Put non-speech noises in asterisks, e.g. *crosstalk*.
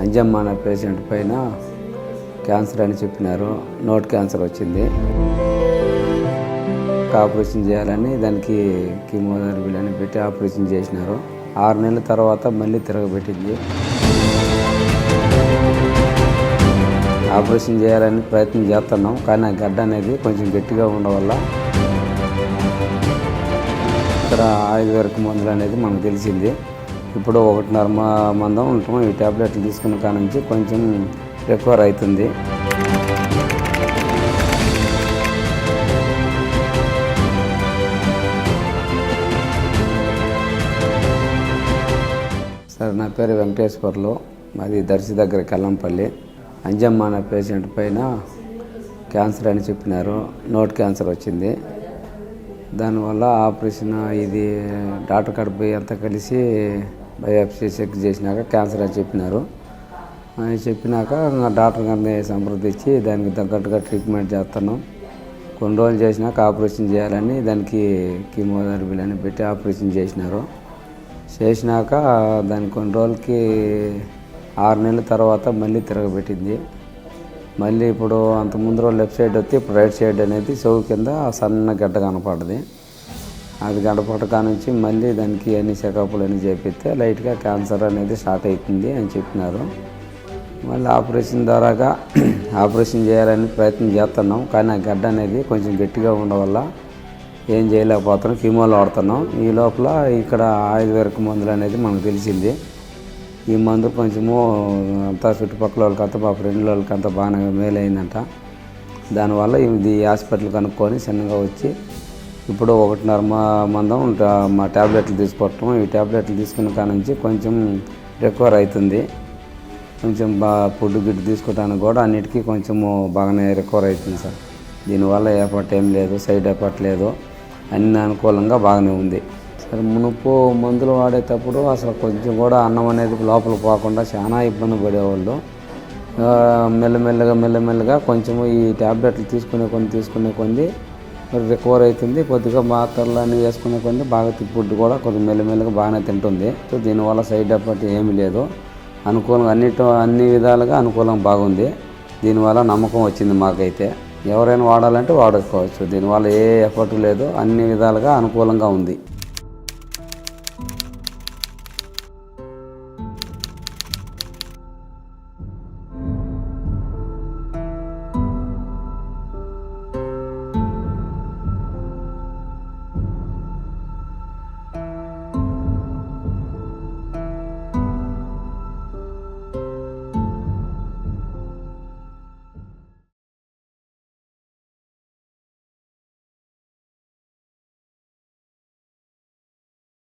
అంజమ్మ అనే పేషెంట్ పైన క్యాన్సర్ అని చెప్పినారు. నోట్ క్యాన్సర్ వచ్చింది. ఆపరేషన్ చేయాలని దానికి కీమోథెరపీలు అని పెట్టి ఆపరేషన్ చేసినారు. ఆరు నెలల తర్వాత మళ్ళీ తిరగబెట్టింది. ఆపరేషన్ చేయాలని ప్రయత్నం చేస్తున్నాం. కానీ ఆ గడ్డ అనేది కొంచెం గట్టిగా ఉండడం వల్ల ఇక్కడ ఆయుర్వేదిక మందులు అనేది మనకు తెలిసింది. ఇప్పుడు ఒకటిన్నర మందం ఉంటాం. ఈ టాబ్లెట్లు తీసుకున్న కాడ నుంచి కొంచెం రికవర్ అవుతుంది సార్ నా పేరు వెంకటేశ్వర్లు. మాది దర్శి దగ్గర కల్లంపల్లి. అంజమ్మ అనే పేషెంట్ పైన క్యాన్సర్ అని చెప్పినారు. నోట్ క్యాన్సర్ వచ్చింది. దానివల్ల ఆపరేషన్ ఇది డాక్టర్ కాడ పోయి అంతా కలిసి బయోప్సీ చెక్ చేసినాక క్యాన్సర్ అని చెప్పినారు. అని చెప్పినాక డాక్టర్ గారిని సంప్రదించి దానికి తగ్గట్టుగా ట్రీట్మెంట్ చేస్తున్నాం. కొన్ని రోజులు చేసినాక ఆపరేషన్ చేయాలని దానికి కీమోథెరపీలు అని పెట్టి ఆపరేషన్ చేసినారు. చేసినాక దాని కొన్ని రోజులకి ఆరు నెలల తర్వాత మళ్ళీ తిరగబెట్టింది. మళ్ళీ ఇప్పుడు అంత ముందు రోజు లెఫ్ట్ సైడ్ వస్తే ఇప్పుడు రైట్ సైడ్ అనేది చెవు కింద సన్న గడ్డ కనపడది. అది గడపట నుంచి మళ్ళీ దానికి అన్ని చెకప్లు అన్నీ చేపిస్తే లైట్గా క్యాన్సర్ అనేది స్టార్ట్ అవుతుంది అని చెప్పినారు. మళ్ళీ ఆపరేషన్ ద్వారాగా *clears throat* ఆపరేషన్ చేయాలని ప్రయత్నం చేస్తున్నాం. కానీ ఆ గడ్డ అనేది కొంచెం గట్టిగా ఉండడం వల్ల ఏం చేయలేకపోతున్నాం. కీమోలు వాడుతున్నాం. ఈ లోపల ఇక్కడ ఆయుర్వేదిక మందులు అనేది మనకు తెలిసింది. ఈ మందు కొంచెము అంతా చుట్టుపక్కల వాళ్ళకంతా మా ఫ్రెండ్ వాళ్ళకంతా బాగానే మేలైందంట. దానివల్ల ఇది హాస్పిటల్ కనుక్కొని చిన్నగా వచ్చి ఇప్పుడు ఒకటిన్నర మా మందం మా ట్యాబ్లెట్లు తీసుకోవటం ఈ ట్యాబ్లెట్లు తీసుకున్న కాడ నుంచి కొంచెం రికవర్ అవుతుంది. కొంచెం బాగా ఫుడ్ గిడ్డు తీసుకోవడానికి కూడా అన్నిటికీ కొంచెము బాగానే రికవర్ అవుతుంది సార్. దీనివల్ల ఎఫర్ట్ ఏం లేదు సైడ్ ఎఫర్ట్ లేదు. అన్ని అనుకూలంగా బాగానే ఉంది. సరే మునుపు మందులు వాడేటప్పుడు అసలు కొంచెం కూడా అన్నం అనేది లోపల పోకుండా చాలా ఇబ్బంది పడేవాళ్ళు. మెల్లమెల్లగా మెల్లమెల్లగా కొంచెము ఈ ట్యాబ్లెట్లు తీసుకునే కొన్ని తీసుకునే కొన్ని రికవర్ అవుతుంది కొద్దిగా మాత్రలు అన్నీ వేసుకునే కొన్ని బాగా ఫుడ్ కూడా కొద్దిగా మెల్లమెల్లగా బాగానే తింటుంది. సో దీనివల్ల సైడ్ ఎఫెక్ట్ ఏమీ లేదు. అనుకూలంగా అన్నిటి అన్ని విధాలుగా అనుకూలం బాగుంది. దీనివల్ల నమ్మకం వచ్చింది మాకైతే. ఎవరైనా వాడాలంటే వాడుకోవచ్చు. దీనివల్ల ఏ ఎఫర్ట్ లేదు. అన్ని విధాలుగా అనుకూలంగా ఉంది.